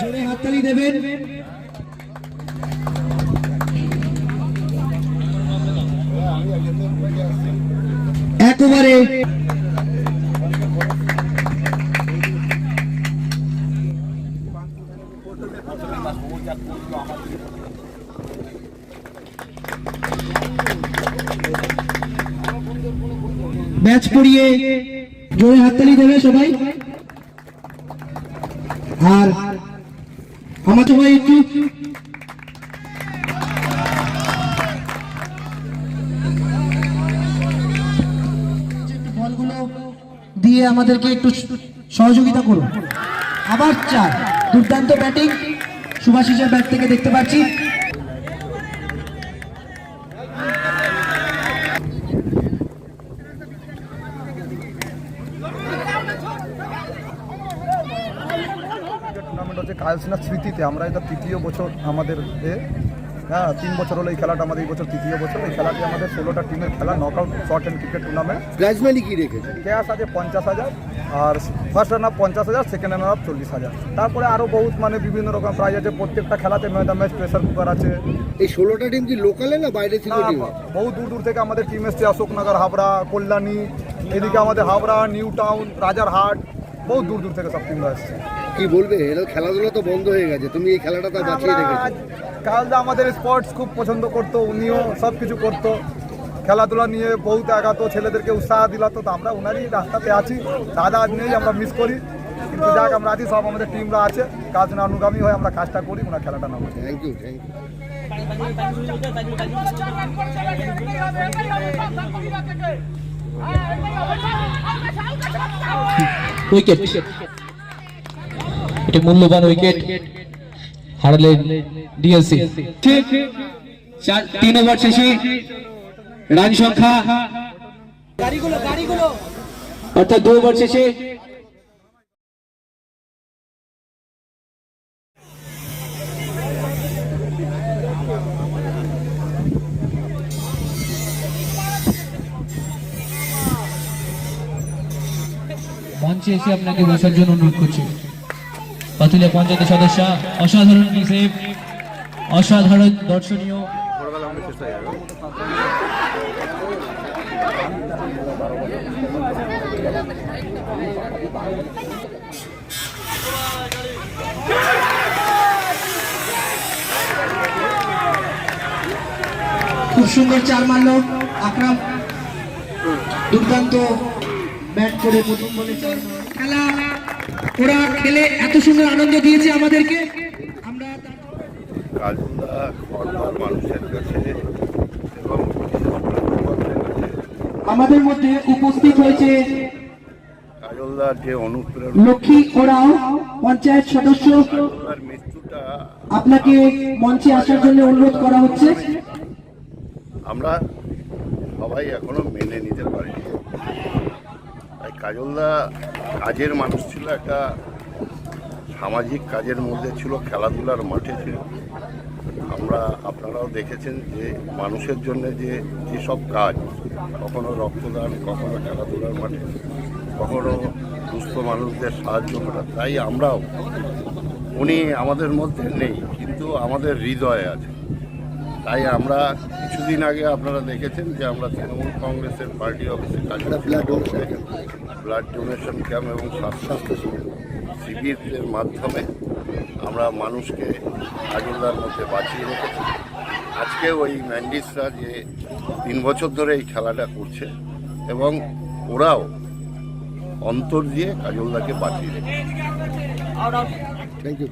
জোরে হাততালি দেবেন। একবারে ব্যাচ পড়িয়ে জোরে হাততালি দেবে সবাই। আর আমার সবাই একটু দিয়ে আমাদেরকে একটু সহযোগিতা করুন। আবার চার, দুর্দান্ত ব্যাটিং। সুভাষিসের ব্যাট থেকে দেখতে পাচ্ছি। টুর্নামেন্ট হচ্ছে কালসিনা স্মৃতিতে, আমরা এটা তৃতীয় বছর আমাদের হ্যাঁ তিন বছর হলো এই খেলাটা আমাদের এই বছর তৃতীয় বছর। এই খেলাটি আমাদের ষোলোটা টিমের খেলা knockout short and cricket tournament prize money কি রেখেছে? ক্যাশ আছে পঞ্চাশ হাজার আর ফার্স্ট রান আপ পঞ্চাশ হাজার সেকেন্ড রান আপ চল্লিশ হাজার। তারপরে আরও বহুত মানে বিভিন্ন রকম প্রাইজ আছে। প্রত্যেকটা খেলাতে ম্যাচ ম্যাচ প্রেসার কুকার আছে। এই ষোলোটা টিম কি লোকালে না বাইরে থেকে বহু দূর দূর থেকে আমাদের টিম এসছে। অশোকনগর হাবড়া কল্যাণী এদিকে আমাদের হাবড়া নিউ টাউন রাজারহাট বহু দূর দূর থেকে সব টিমরা এসছে। কি বলবে? খেলাধুলা তো বন্ধ হয়ে গেছে। তুমি এই খেলাটা তো বাঁচিয়ে রেখেছো। কালদা আমাদের স্পোর্টস খুব পছন্দ করতো উনিও সব কিছু করতো। খেলাধুলা নিয়ে বহুত আগাতো ছেলেদেরকে উৎসাহ দিলাতো তো আমরা ওনারই রাস্তাতে আছি। দাদা আজ নেই আমরা মিস করি। কিন্তু যাক আমরা আছি সব আমাদের টিমরা আছে। কাজ না অনুগামী হয়ে আমরা কাজটা করি ওনার খেলাটা না বুঝি thank you thank you wicket এটা মূল্যবান উইকেট হারালেন ডিএলসি চার তিন ওভার শেষে রান সংখ্যা। অর্থাৎ দু ওভার শেষে মঞ্চে এসে আপনাকে বসার জন্য অনুরোধ করছি। পাতুলিয়া পঞ্চায়েতের সদস্য, অসাধারণ অসাধারণ দর্শনীয়। খুব সুন্দর চার মারল, আকরাম। দুর্দান্ত ব্যাট করে প্রথম বলে খেলা ওরা খেলে এত সুন্দর আনন্দ দিয়েছে আমাদেরকে। আমরা মানুষের কাছে এবং আমাদের মধ্যে উপস্থিত হয়েছে কাজলদার যে অনুপ্রেরণা লক্ষ্মী ওরাও পঞ্চায়েত সদস্য। মৃত্যুটা আপনাকে মঞ্চে আসার জন্য অনুরোধ করা হচ্ছে। আমরা সবাই এখনও মেনে নিতে পারিনি। তাই কাজলদা কাজের মানুষ ছিল, একটা সামাজিক কাজের মধ্যে ছিল, খেলাধুলার মাঠে ছিল। আমরা, আপনারাও দেখেছেন যে মানুষের জন্য যে যেসব কাজ, কখনো রক্তদান, কখনো খেলাধুলার মাঠে, কখনো সুস্থ মানুষদের সাহায্য করা, তাই আমরাও। উনি আমাদের মধ্যে নেই, কিন্তু আমাদের হৃদয়ে আছে। তাই আমরা কিছুদিন আগে আপনারা দেখেছেন যে আমরা তৃণমূল কংগ্রেসের পার্টি অফিসে ব্লাড ডোনেশন ক্যাম্প এবং স্বাস্থ্য শিবিরের মাধ্যমে আমরা মানুষকে আগুনদার মধ্যে বাঁচিয়ে রেখেছি। আজকে ওই ম্যান্ডিসরা যে তিন বছর ধরে এই খেলাটা করছে এবং ওরাও অন্তর দিয়ে কাজলদাকে বাঁচিয়ে রেখেছে। Thank you